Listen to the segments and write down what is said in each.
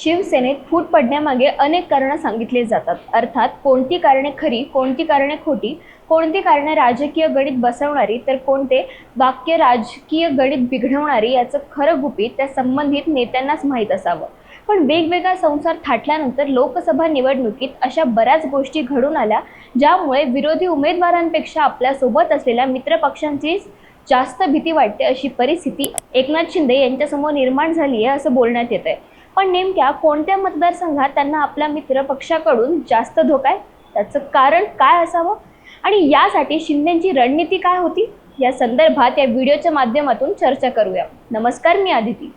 शिवसेनेत फूट पडण्यामागे अनेक कारणं सांगितली जातात. अर्थात कोणती कारणे खरी कोणती कारणे खोटी कोणती कारणे राजकीय गणित बसवणारी तर कोणते वाक्य राजकीय गणित बिघडवणारी याचं खरं गुपित त्या संबंधित नेत्यांनाच माहीत असावं. पण वेगवेगळा संसार थाटल्यानंतर लोकसभा निवडणुकीत अशा बऱ्याच गोष्टी घडून आल्या ज्यामुळे विरोधी उमेदवारांपेक्षा आपल्यासोबत असलेल्या मित्रपक्षांची जास्त भीती वाटते अशी परिस्थिती एकनाथ शिंदे यांच्यासमोर निर्माण झाली आहे असं बोलण्यात येत आहे पण नेमक्या कोणत्या मतदारसंघात त्यांना आपल्या मित्र पक्षाकडून जास्त धोका आहे? त्याचं कारण काय असावं? आणि यासाठी शिंदेची रणनीती काय होती? या संदर्भात या व्हिडिओच्या माध्यमातून चर्चा करूया. नमस्कार मी आदिती.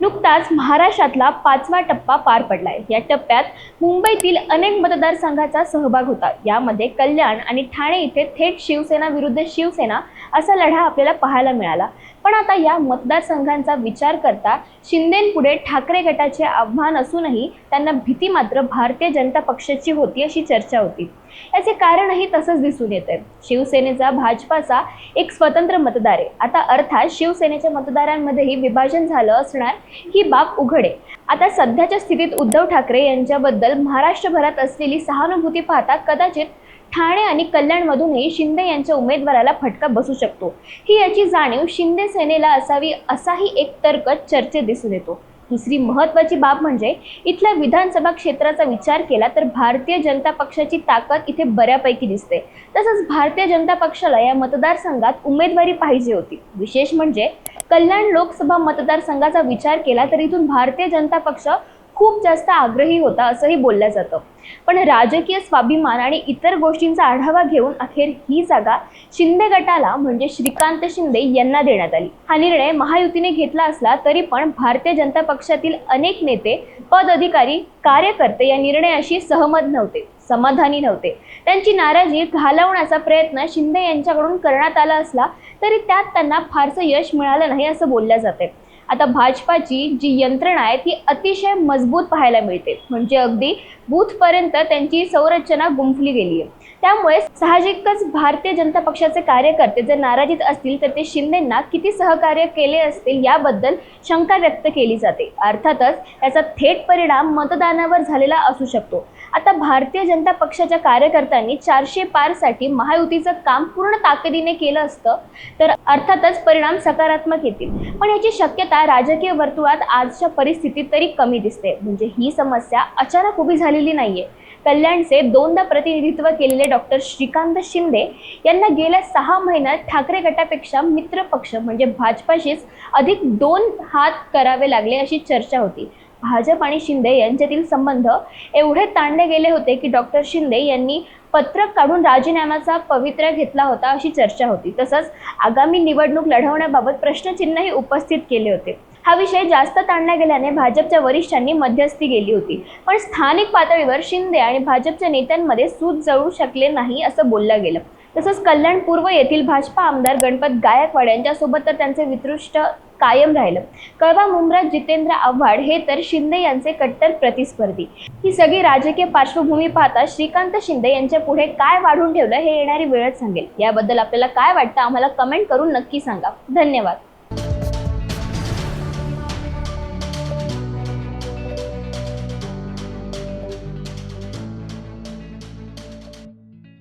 नुकताच महाराष्ट्रातला पाचवा टप्पा पार पडलाय. या टप्प्यात मुंबईतील अनेक मतदारसंघाचा सहभाग होता. यामध्ये कल्याण आणि ठाणे इथे थेट शिवसेना विरुद्ध शिवसेना असा लढा आपल्याला पाहायला मिळाला. पण आता या मतदारसंघांचा विचार करता शिंदेपुढे ठाकरे गटाचे आव्हान असूनही त्यांना भीती मात्र भारतीय जनता पक्षाची होती अशी चर्चा होती. याचे कारणही तसंच दिसून येते शिवसेनेचा भाजपाचा एक स्वतंत्र मतदार आहे. आता अर्थात शिवसेनेच्या मतदारांमध्येही विभाजन झालं असणार ही बाब उघडे. आता सध्याच्या स्थितीत उद्धव ठाकरे यांच्याबद्दल महाराष्ट्रभरात असलेली सहानुभूती पाहता कदाचित ठाणे आणि कल्याणमधूनही शिंदे यांच्या उमेदवाराला फटका बसू शकतो. ही याची जाणीव शिंदे सेनेला असावी असाही एक तर्क चर्चेत दिसून येतो. दुसरी महत्त्वाची बाब म्हणजे इथल्या विधानसभा क्षेत्राचा विचार केला तर भारतीय जनता पक्षाची ताकद इथे बऱ्यापैकी दिसते. तसंच भारतीय जनता पक्षाला या मतदारसंघात उमेदवारी पाहिजे होती. विशेष म्हणजे कल्याण लोकसभा मतदारसंघाचा विचार केला तर इथून भारतीय जनता पक्ष खूप जास्त आग्रही होता असंही बोललं जातं. पण राजकीय स्वाभिमान आणि इतर गोष्टींचा आढावा घेऊन अखेर ही जागा शिंदे गटाला म्हणजे श्रीकांत शिंदे यांना देण्यात आली. हा निर्णय महायुतीने घेतला असला तरी पण भारतीय जनता पक्षातील अनेक नेते पद अधिकारी कार्यकर्ते या निर्णयाशी सहमत नव्हते समाधानी नव्हते. त्यांची नाराजी घालवण्याचा प्रयत्न शिंदे यांच्याकडून करण्यात आला असला तरी त्यात त्यांना फारसं यश मिळालं नाही असं बोललं जाते आता भाजपाची जी यंत्रणा आहे ती अतिशय मजबूत पाहायला मिळते. म्हणजे अगदी बूथपर्यंत त्यांची संरचना गुंफली गेली आहे. त्यामुळे साहजिकच भारतीय जनता पक्षाचे कार्यकर्ते जर नाराजीत असतील तर ते शिंदेंना किती सहकार्य केले असतील याबद्दल शंका व्यक्त केली जाते. अर्थातच याचा थेट परिणाम मतदानावर झालेला असू शकतो. आता भारतीय जनता पक्षाच्या कार्यकर्त्यांनी चारशे पारसाठी महायुतीचं काम पूर्ण ताकदीने केलं असतं तर अर्थातच परिणाम सकारात्मक येतील. पण याची शक्यता राजकीय वर्तुळात आजच्या परिस्थितीत तरी कमी दिसते. म्हणजे ही समस्या अचानक उभी झालेली नाहीये. कल्याणचे दोनदा प्रतिनिधित्व केलेले डॉक्टर श्रीकांत शिंदे यांना गेल्या सहा महिन्यात ठाकरे गटापेक्षा मित्र पक्ष म्हणजे भाजपाशीच अधिक दोन हात करावे लागले अशी चर्चा होती. भाजप आणि शिंदे यांच्यातील संबंध एवढे ताणले गेले होते की डॉक्टर शिंदे यांनी पत्रक काढून राजीनाम्याचा पवित्रा घेतला होता अशी चर्चा होती. तसंच आगामी निवडणूक लढवण्याबाबत प्रश्नचिन्हही उपस्थित केले होते. हा विषय जास्त ताणला गेल्याने भाजपच्या वरिष्ठांनी मध्यस्थी गेली होती. पण स्थानिक पातळीवर शिंदे आणि भाजपच्या नेत्यांमध्ये सूत जळू शकले नाही असं बोललं गेलं. तसंच कल्याण पूर्व येथील भाजपा आमदार गणपत गायकवाड यांच्यासोबत तर त्यांचे वितृष्ट कायम राहिलं. कळवा मुंब्रा जितेंद्र आव्हाड हे तर शिंदे यांचे कट्टर प्रतिस्पर्धी. ही सगळी राजकीय पार्श्वभूमी पाहता श्रीकांत शिंदे यांच्या पुढे काय वाढून ठेवलं हे येणारी वेळच सांगेल. याबद्दल आपल्याला काय वाटतं आम्हाला कमेंट करून नक्की सांगा. धन्यवाद.